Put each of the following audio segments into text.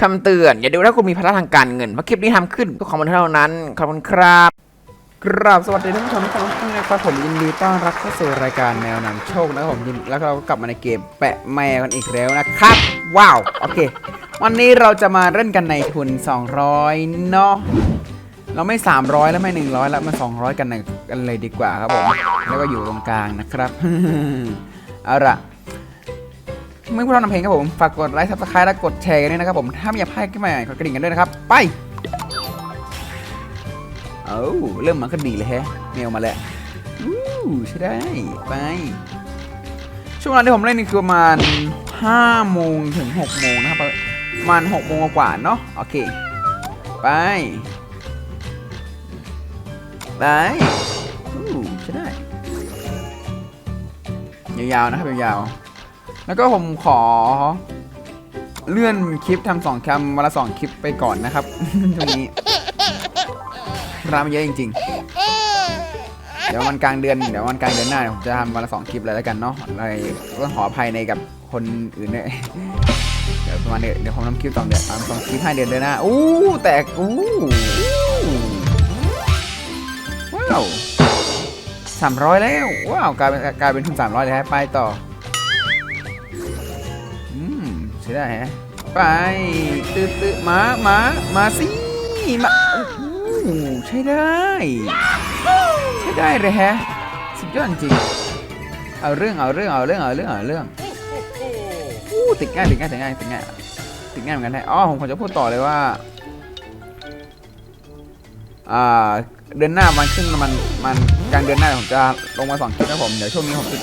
คำเตือน อย่าดูถ้าคุณมีภาระทางการเงินเพราะคลิปนี้ทำขึ้นเพื่อความบันเทิงเท่านั้น ขอบคุณครับกราบสวัสดีท่านผู้ชมทุกท่านนะครับผมยินดีต้อนรับเข้าสู่รายการแมวนำโชคนะครับผมยินแล้วเราก็กลับมาในเกมแปะแมวกันอีกแล้วนะครับ ว้าว โอเค วันนี้เราจะมาเล่นกันในทุน 200 เนาะเราไม่ 300 แล้วไม่ 100 แล้วมา 200 กันในกันเลยดีกว่าครับผม แล้วก็อยู่ตรงกลางนะครับ เอาละ เมื่อพวกเรานำเพลงครับผม ฝากกดไลค์ซับสไครต์และกดแชร์กันด้วยนะครับผม ถ้าไม่อยากพลาดขึ้นมากดกระดิ่งกันด้วยนะครับ ไป เอาเริ่มมันก็ดีเลยแฮะเมลมาแล้วอู้ใช่ได้ ไป ช่วงเวลาที่ผมเล่นนี่คือประมาณ5โมงถึง6โมงนะครับประมาณ6โมงกว่าเนาะ โอเค ไป ไปอู้ใช่ได้ ยาวๆนะครับยาวๆ แล้วก็ผมขอ เลื่อนคลิปทำสองคำวันละสองคลิปไปก่อนนะครับตรงนี้ร้ามันเยอะจริง ๆ เดี๋ยววันกลางเดือนเดี๋ยววันกลางเดือนหน้าผมจะทำวันละสองคลิปเลยแล้วกันเนาะอะไรต้องขออภัยในกับคนอื่นด้วยเดี๋ยวประมาณเดี๋ยวผมทำคลิปสองเดือนทำสองคลิปให้เดือนเดือนหน้าอู้แตกอู้ว้าวสามร้อยแล้วว้าวกลายเป็นกลายเป็นทุนสามร้อยเลยฮะไปต่อ ช่ได้ฮะไปตื้อตื้อมามามาสิมาอู้ใช่ได้ใช่ได้เลยแฮะสุดยอดจริงเอาเรื่องเอาเรื่องเอาเรื่องเอาเรื่องเอาเรื่องอู้ติดง่ายติดง่ายติดง่ายติดง่ายติดง่ายเหมือนกันแท้อ๋อผมขอจะพูดต่อเลยว่าอ่าเดือนหน้ามันขึ้นมันมันกลางเดือนหน้าผมจะลงมาสองคลิปนะผมเดี๋ยวช่วงนี้ผมติด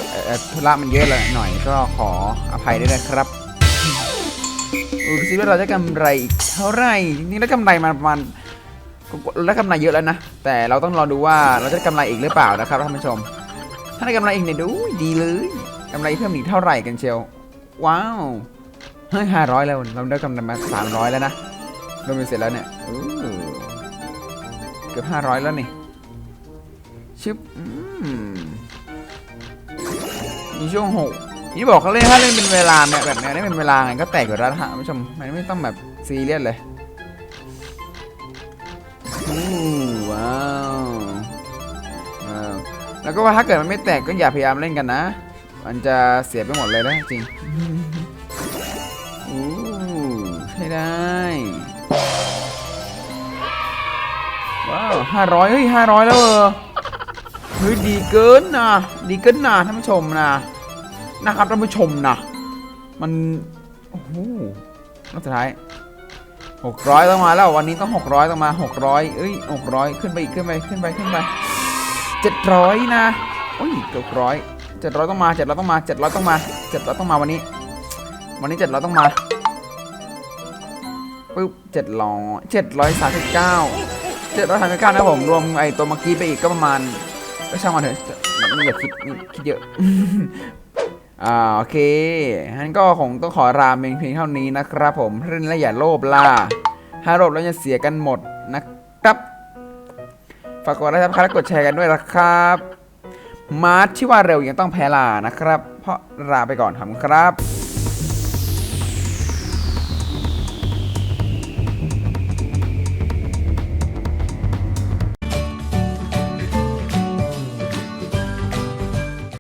ธุระมันเยอะเลยหน่อยก็ขออภัยด้วยนะครับ ดูสิว่าเราจะกำไรอีกเท่าไหร่จริงๆแล้วกำไรมาประมาณแล้วกำไรเยอะแล้วนะ แต่เราต้องรอดูว่าเราจะได้กำไรอีกหรือเปล่านะครับท่านผู้ชม ถ้าได้กำไรอีกเนี่ยดูดีเลยกำไรเพิ่มอีกเท่าไหร่กันเชียว ว้าวเฮ้ยห้าร้อยแล้วเราได้กำไรมาสามร้อยแล้วนะรวมเป็นเสร็จแล้วเนี่ยอู้เกือบห้าร้อยแล้วนี่ชึบอืมมีช่วงหก นี่บอกเขาเล่นถ้าเล่นเป็นเวลาเนี่ยแบบเนี้ยเล่นเป็นเวลาไงก็แตกอยู่แล้วนะฮะคุณผู้ชมมันไม่ต้องแบบซีเรียสเลยอู้ว้าวว้าวแล้วก็ว่าถ้าเกิดมันไม่แตกก็อย่าพยายามเล่นกันนะ มันจะเสียไปหมดเลยนะจริงอู้ใช่ได้ว้าวห้าร้อยเฮ้ยห้าร้อยแล้วเออเฮ้ยดีเกินนะดีเกินนะท่านผู้ชมนะ นะครับท่านผู้ชมนะ มัน โอ้โหรอบสุดท้ายหกร้อยต้องมาแล้ววันนี้ต้องหกร้อยต้องมาหกร้อยเอ้ยหกร้อยขึ้นไปอีกขึ้นไปขึ้นไปขึ้นไปเจ็ดร้อยนะโอ้ยเกือบร้อยเจ็ดร้อยต้องมาเจ็ดร้อยต้องมาเจ็ดร้อยต้องมาเจ็ดร้อยต้องมาวันนี้ วันนี้เจ็ดร้อยต้องมาปึ๊บเจ็ดร้อยเจ็ดร้อยสามสิบเก้าเจ็ดร้อยสามสิบเก้านะผมรวมไอ้ตัวเมื่อกี้ไปอีกก็ประมาณก็ช่างมันเถอะไม่อย่าคิดคิดเยอะ อ่าโอเคงั้นก็คงต้องขอรามเพียงเพียงเท่านี้นะครับผมเล่นและอย่าโลภล่ะถ้าโลภแล้วจะเสียกันหมดนะครับ ฝากกดไลค์ซับสไครต์กดแชร์กันด้วยนะครับมาร์ทที่ว่าเร็วยังต้องแพ้ลานะครับ เพราะลาไปก่อนครับ